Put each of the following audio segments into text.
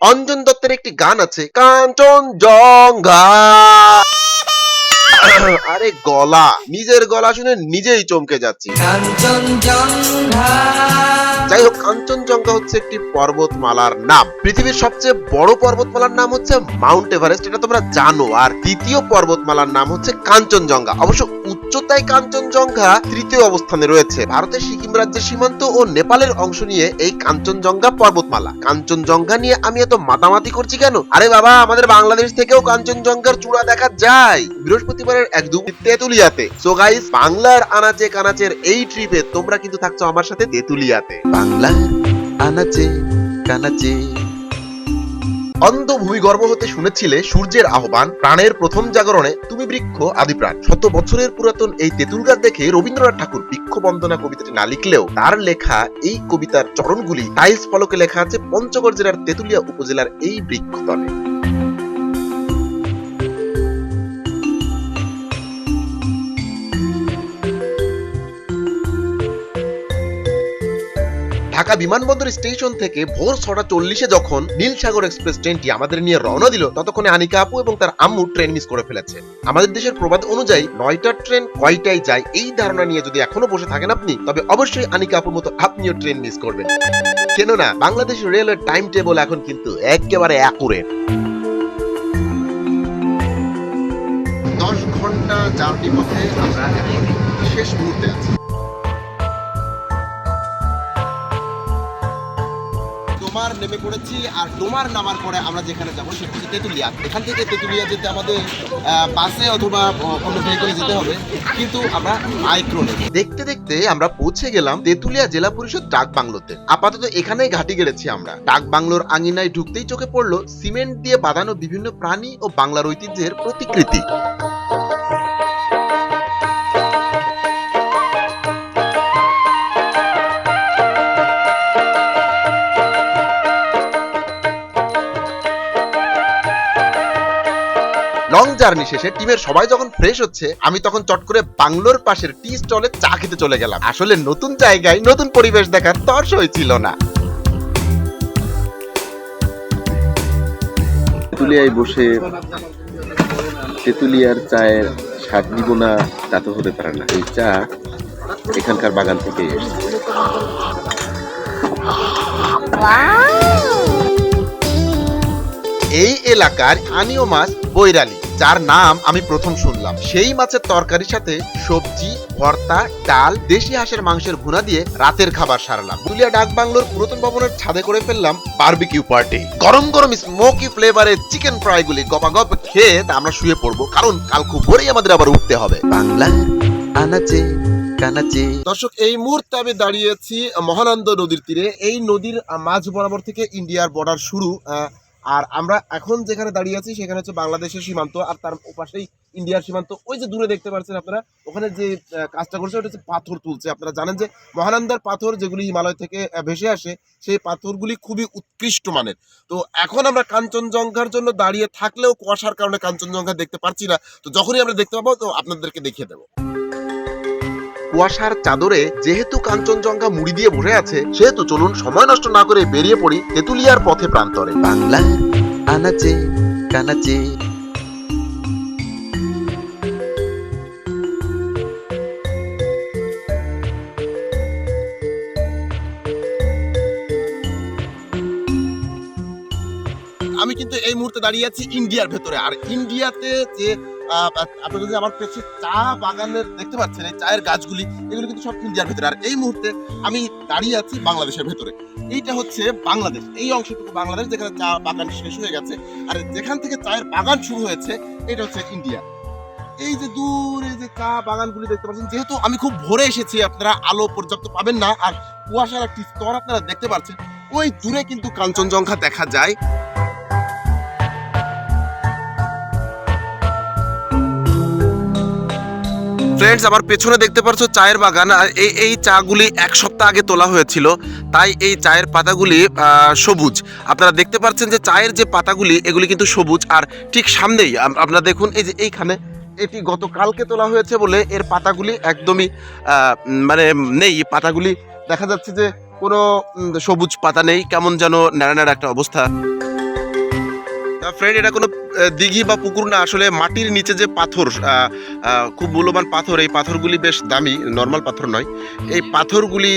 অঞ্জন দত্তের একটি গান আছে, কাঞ্চন জঙ্গা আরে গলা, নিজের গলা শুনে নিজেই চমকে যাচ্ছি। যাই হোক কাঞ্চনজঙ্ঘা হচ্ছে একটি পর্বতমালার নাম। পৃথিবীর সবচেয়ে বড় পর্বতমালার নাম হচ্ছে মাউন্ট এভারেস্ট, এটা তোমরা জানো। আর দ্বিতীয় পর্বতমালার নাম হচ্ছে কাঞ্চনজঙ্ঘা। অবশ্য উচ্চতায় কাঞ্চনজঙ্ঘা তৃতীয় অবস্থানে রয়েছে। ভারতের সিকিম রাজ্যের সীমান্ত ও নেপালের অংশ নিয়ে এই কাঞ্চনজঙ্ঘা পর্বতমালা। কাঞ্চনজঙ্ঘা নিয়ে আমি এত মাতামাতি করছি কেন? আরে বাবা, আমাদের বাংলাদেশ থেকেও কাঞ্চনজঙ্ঘার চূড়া দেখা যায়। বৃহস্পতিবারের একদম তেতুলিয়াতে। সো গাইস বাংলার আনাচে কানাচের এই ট্রিপে তোমরা কিন্তু থাকছো আমার সাথে তেতুলিয়াতে। বাংলার আনাচে, কানাচে। অন্ধ ভূমিগর্ভ হতে শুনেছিলে সূর্যের আহ্বান, প্রাণের প্রথম জাগরণে। তুমি বৃক্ষ, আদি প্রাণ। শত বছরের পুরাতন এই তেঁতুল গাছ দেখে রবীন্দ্রনাথ ঠাকুর বৃক্ষ বন্দনা কবিতাটি না লিখলেও তার লেখা এই কবিতার চরণগুলি টাইলস ফলকে লেখা আছে পঞ্চগড় জেলার তেঁতুলিয়া উপজেলার এই বৃক্ষতলে। ঢাকা বিমানবন্দর স্টেশন থেকে ভোর ছটা চল্লিশে যখন নীলসাগর এক্সপ্রেস ট্রেনটি আমাদের নিয়ে রওনা দিল, ততক্ষণে আনিকা আপু এবং তার আম্মু ট্রেন মিস করে ফেলেছে। আমাদের দেশের প্রবাদ অনুযায়ী নয়টার ট্রেন কয়টায় যায় এই ধারণা নিয়ে যদি এখনও বসে থাকেন আপনি, তবে অবশ্যই আনিকা আপুর মতো আপনিও ট্রেন মিস করবেন। কেননা, বাংলাদেশ রেলওয়ের টাইম টেবল এখন কিন্তু একেবারে অ্যাকুরেট দশ ঘণ্টা জার্নি পথে আমরা শেষ মুহূর্তে আছি। ডোমার নেমে পড়েছি আর ডোমার নামার পরে আমরা যেখানে যাব সেটা হচ্ছে তেঁতুলিয়া। এখান থেকে তেঁতুলিয়া যেতে আমাদের বাসে অথবা অন্য ভেহিকলে যেতে হবে। কিন্তু আমরা মাইক্রো দেখতে দেখতে আমরা পৌঁছে গেলাম তেঁতুলিয়া জেলা পরিষদ ডাক বাংলোতে। আপাতত এখানেই ঘাটি গেড়েছি আমরা। ডাক বাংলোর আঙিনায় ঢুকতেই চোখে পড়ল সিমেন্ট দিয়ে বাঁধানো বিভিন্ন প্রাণী ও বাংলার ঐতিহ্যের প্রতিকৃতি। জার্নি শেষে টিমের সবাই যখন ফ্রেশ হচ্ছে আমি তখন চট করে বাংলোর পাশের টি স্টলে চা খেতে চলে গেলাম। আসলে নতুন জায়গায় নতুন পরিবেশ দেখার তর্স হয়েছিল না। তেঁতুলিয়ায় বসে তেঁতুলিয়ার চায়ের স্বাদ নিব না তা তো হতে পারে না। এই চা এখানকার বাগান থেকেই এসেছে। এই এলাকার আনিও মাছ বৈরালি। যার নাম আমি প্রথম শুনলাম। সেই মাছের তরকারির সাথে সবজি, ভর্তা, ডাল, দেশি হাঁসের মাংসের ভুনা দিয়ে রাতের খাবার সারলাম। দুলিয়া ডাক বাংলোর পুরাতন ভবনের ছাদে করে ফেললাম বারবিকিউ পার্টি গরম গরম স্মোকি ফ্লেভারের চিকেন ফ্রাই গুলি গপাগপ খেয়ে তা আমরা শুয়ে পড়ব। কারণ কাল খুব ভোরেই আমাদের আবার উঠতে হবে। বাংলা, আনাচে দর্শক, এই মুহূর্তে আমি দাঁড়িয়েছি মহানন্দ নদীর তীরে। এই নদীর মাঝ বরাবর থেকে ইন্ডিয়ার বর্ডার শুরু আর আমরা এখন যেখানে দাঁড়িয়ে আছি, সেখানে হচ্ছে বাংলাদেশের সীমান্ত আর তার ওপাশেই ইন্ডিয়ার সীমান্ত। ওই যে দূরে দেখতে পাচ্ছেন আপনারা, ওখানে যে কাজটা করছে, ওটা হচ্ছে পাথর তুলছে। আপনারা জানেন যে, মহানন্দার পাথর যেগুলি হিমালয় থেকে ভেসে আসে, সেই পাথরগুলি খুবই উৎকৃষ্ট মানের। তো এখন আমরা কাঞ্চনজঙ্ঘার জন্য দাঁড়িয়ে থাকলেও কুয়াশার কারণে কাঞ্চনজঙ্ঘা দেখতে পারছি না। তো যখনই আমরা দেখতে পাবো, তো আপনাদেরকে দেখিয়ে দেবো। কুয়াশার চাদরে যেহেতু কাঞ্চনজঙ্ঘা মুড়ি দিয়ে বসে আছে সেহেতু চলুন সময় নষ্ট না করে বেরিয়ে পড়ি তেতুলিয়ার পথে প্রান্তরে। বাংলা আনাচে কানাচে। আমি কিন্তু এই মুহূর্তে দাঁড়িয়ে আছি ইন্ডিয়ার ভেতরে। আর ইন্ডিয়াতে যে আহ, আপনারা যে আমার পেছনে চা বাগানের দেখতে পাচ্ছেন এই চায়ের গাছগুলি এগুলো কিন্তু সব ইন্ডিয়ার ভেতরে। আর এই মুহূর্তে আমি দাঁড়িয়ে আছি বাংলাদেশের ভেতরে। এইটা হচ্ছে বাংলাদেশ। এই অংশটুকু বাংলাদেশ যেখানে চা বাগান শেষ হয়ে গেছে। আর যেখান থেকে চায়ের বাগান শুরু হয়েছে এটা হচ্ছে ইন্ডিয়া। এই যে দূরে যে চা বাগানগুলি দেখতে পাচ্ছেন যেহেতু আমি খুব ভোরে এসেছি আপনারা আলো পর্যাপ্ত পাবেন না। আর কুয়াশার একটি স্তর আপনারা দেখতে পাচ্ছেন ওই দূরে কিন্তু কাঞ্চনজঙ্ঘা দেখা যায়। ফ্রেন্ডস আমার পেছনে দেখতে পাচ্ছ চায়ের বাগান, আর এই এই চাগুলি এক সপ্তাহ আগে তোলা হয়েছিল, তাই এই চায়ের পাতাগুলি সবুজ। আপনারা দেখতে পাচ্ছেন যে চায়ের যে পাতাগুলি, এগুলি কিন্তু সবুজ, আর ঠিক সামনেই আপনারা দেখুন, এই যে এইখানে, এটি গতকালকে তোলা হয়েছে বলে এর পাতাগুলি একদমই মানে নেই। পাতাগুলি দেখা যাচ্ছে যে কোনো সবুজ পাতা নেই, কেমন যেন নাড়া নাড়া একটা অবস্থা। ফ্রেন্ড এটা কোনো দিঘি বা পুকুর না, আসলে মাটির নিচে যে পাথর খুব মূল্যবান পাথর, এই পাথরগুলি বেশ দামি নর্মাল পাথর নয়। এই পাথরগুলি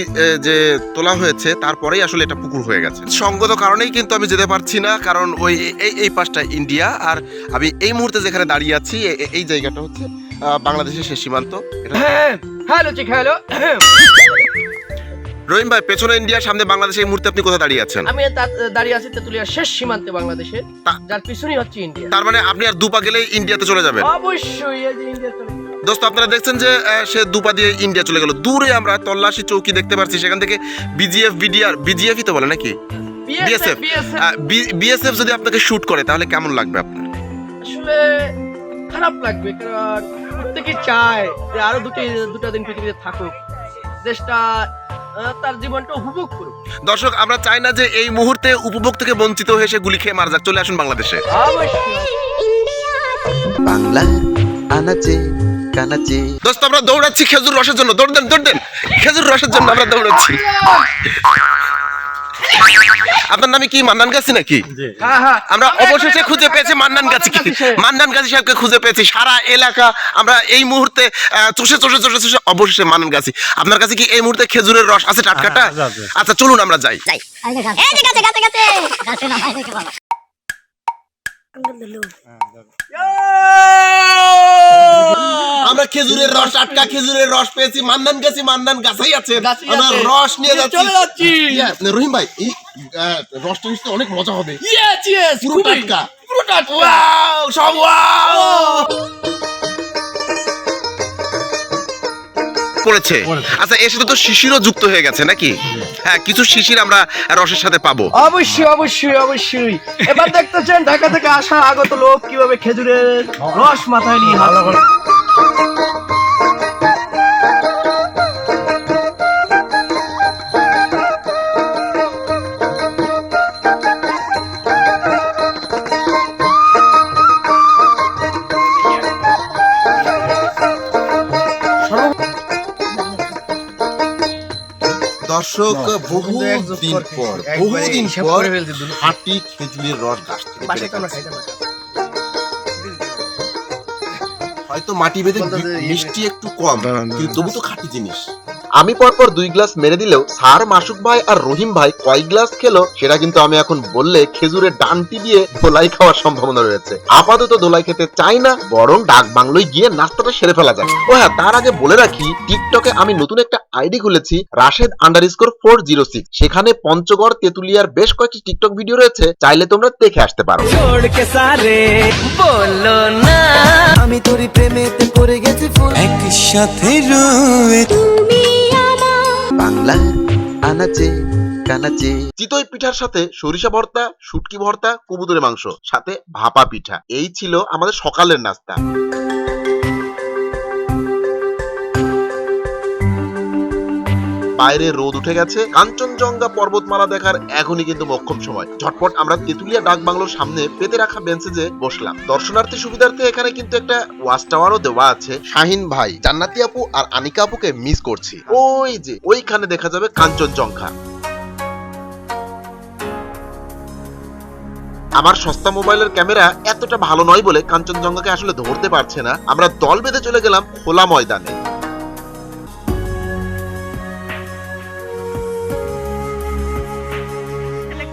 যে তোলা হয়েছে, তারপরেই আসলে এটা পুকুর হয়ে গেছে। সঙ্গত কারণেই কিন্তু আমি যেতে পারছি না, কারণ ওই, এই এই পাশটা ইন্ডিয়া, আর আমি এই মুহূর্তে যেখানে দাঁড়িয়ে আছি এই জায়গাটা হচ্ছে বাংলাদেশের শেষ সীমান্ত। হ্যালো চিক হ্যালো রহিম ভাই পেছনে ইন্ডিয়া সামনে বাংলাদেশ এই মুহূর্তে আপনি কোথায় দাঁড়িয়ে আছেন? আমি দাঁড়িয়ে আছি তেতুলিয়ার শেষ সীমান্তে বাংলাদেশে যার পিছনেই হচ্ছে ইন্ডিয়া। তার মানে আপনি আর দুপা গেলেই ইন্ডিয়াতে চলে যাবেন? অবশ্যই এই যে ইন্ডিয়া চলে দোস্ত আপনারা দেখছেন যে সে দুপা দিয়ে ইন্ডিয়া চলে গেল। দূরে আমরা তল্লাশি চৌকি দেখতে পাচ্ছি সেখান থেকে বিজিএফ বিডিআর বিজিএফই তো বলে নাকি? BSF বিএসএফ যদি আপনাকে শুট করে তাহলে কেমন লাগবে আপনার? আসলে খারাপ লাগবে কারণ প্রত্যেকে চায় যে আরও দুটি দুটা দিন পৃথিবীতে থাকুক। দেশটা তার জীবনটা উপভোগ করুক। দর্শক আমরা চাই না যে এই মুহূর্তে উপভোগ থেকে বঞ্চিত হয়ে সে গুলি খেয়ে মারা যাক। চলে আসুন বাংলাদেশে। অবশ্যই। বাংলা আনাচে কানাচে। দোস্ত আমরা দৌড়াচ্ছি খেজুর রসের জন্য। দৌড় দেন দৌড় দেন। খেজুর রসের জন্য আমরা দৌড়াচ্ছি। আপনার নামে কি মান্নান গাছি নাকি? হ্যাঁ হ্যাঁ আমরা অবশেষে খুঁজে পেয়েছি মান্নান গাছি সাহেব। মান্নান গাছি সাহেবকে খুঁজে পেয়েছি সারা এলাকা। আমরা এই মুহূর্তে আহ, চষে চষে চষে চষে অবশেষে মান্নান গাছি। আপনার কাছে কি এই মুহূর্তে খেজুরের রস আছে টাটকাটা? আচ্ছা চলুন আমরা যাই। এই যে গাছে গাছে। গাছে গাছে ভালো আমরা খেজুরের রস টাটকা খেজুরের রস পেয়েছি মান্নান গেছি মান্নান গাছাই আছে। আমরা রস নিয়ে যাচ্ছি। চলে যাচ্ছি। রহিম ভাই রসটা নিশ্চয়ই অনেক মজা হবে। ইয়েস ইয়েস পুরো টাটকা পুরো টাটকা ওয়াও সব ওয়াও পড়েছে। আচ্ছা এর সাথে তো শিশিরও যুক্ত হয়ে গেছে নাকি? হ্যাঁ কিছু শিশির আমরা রসের সাথে পাবো। অবশ্যই অবশ্যই অবশ্যই। এবার দেখতেছেন ঢাকা থেকে আসা আগত লোক কীভাবে খেজুরের রস মাথায় নিয়ে হাঁটে। দর্শক বহু দিন পর বহুদিন পর হাঁটি খেজুরের রস গাছ। হয়তো মাটি বেঁধে মিষ্টি একটু কম কিন্তু তবু তো খাঁটি জিনিস। আমি পরপর দুই গ্লাস মেরে দিলেও স্যার মাসুক ভাই আর রহিম ভাই কয় গ্লাস খেলো সেটা কিন্তু আমি এখন বললে খেজুরের ডানটি দিয়ে ধোলাই খাওয়ার সম্ভাবনা রয়েছে। আপাতত ধোলাই খেতে চাই না বরং ডাক বাংলোয় গিয়ে নাস্তাটা সেরে ফেলা যায় ও হ্যাঁ তার আগে বলে রাখি টিকটকে আমি নতুন একটা আইডি খুলেছি Rashed underscore four zero six সেখানে পঞ্চগড় তেতুলিয়ার বেশ কয়েকটি টিকটক ভিডিও রয়েছে চাইলে তোমরা দেখে আসতে পারো। না। আমি তোর প্রেমেতে পড়ে গেছি একসাথে রয়েছে বাংলা, আনাচে, কানাচে। চিতই পিঠার সাথে সরিষা ভর্তা, শুটকি ভর্তা কবুতরের মাংস, সাথে ভাপা পিঠা। এই ছিল আমাদের সকালের নাস্তা। বাইরে রোদ উঠে গেছে। কাঞ্চনজঙ্ঘা পর্বতমালা দেখার এখনই কিন্তু মক্ষম সময়। ঝটপট আমরা তেতুলিয়া ডাক বাংলোর সামনে পেতে রাখা বেঞ্চে যে বসলাম। দর্শনার্থী সুবিধার্থে এখানে কিন্তু একটা ওয়াচ টাওয়ারও দেওয়া আছে। শাহিন ভাই, জান্নাতি আপু আর আনিকা আপুকে মিস করছি। ওই যে, ওইখানে দেখা যাবে কাঞ্চনজঙ্ঘা। আমার সস্তা মোবাইলের ক্যামেরা এতটা ভালো নয় বলে কাঞ্চনজঙ্ঘাকে আসলে ধরতে পারছে না। আমরা দল বেঁধে চলে গেলাম খোলা ময়দানে।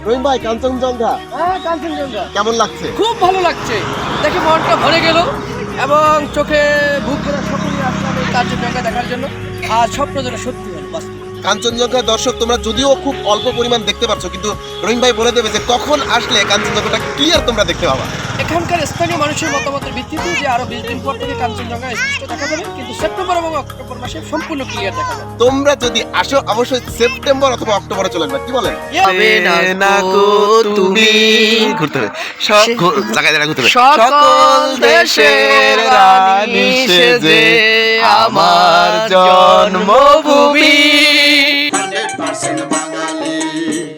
রহিম ভাই কাঞ্চনজঙ্ঘা। হ্যাঁ, কাঞ্চনজঙ্ঘা। কেমন লাগছে? খুব ভালো লাগছে। দেখে মনটা ভরে গেল এবং চোখে বুক করে সকলে আসলাম এই কাঞ্চনজঙ্ঘা দেখার জন্য। আর স্বপ্ন যেন সত্যি হল কাঞ্চনজঙ্ঘা দর্শক তোমরা যদিও খুব অল্প পরিমাণ দেখতে পাচ্ছ কিন্তু রহিম ভাই বলে দেবে যে কখন আসলে কাঞ্চনজঙ্ঘাটা ক্লিয়ার তোমরা দেখতে পাবা। এখানকার স্থানীয় মানুষের মতামতের ভিত্তিতে যে আরও বিশ দিন পর থেকে কাঞ্চনজঙ্ঘা স্পষ্ট দেখা যাবে কিন্তু সেপ্টেম্বর এবং অক্টোবর মাসে সম্পূর্ণ ক্লিয়ার দেখা যাবে। তোমরা যদি আসো অবশ্যই সেপ্টেম্বর অথবা অক্টোবরে চলে আসবে কি বলেন? না গো তুমি ঘুরতে হবে। সব জায়গায় জায়গায় ঘুরতে হবে। সকল দেশের রানী সেজে আমার জন্মভূমি।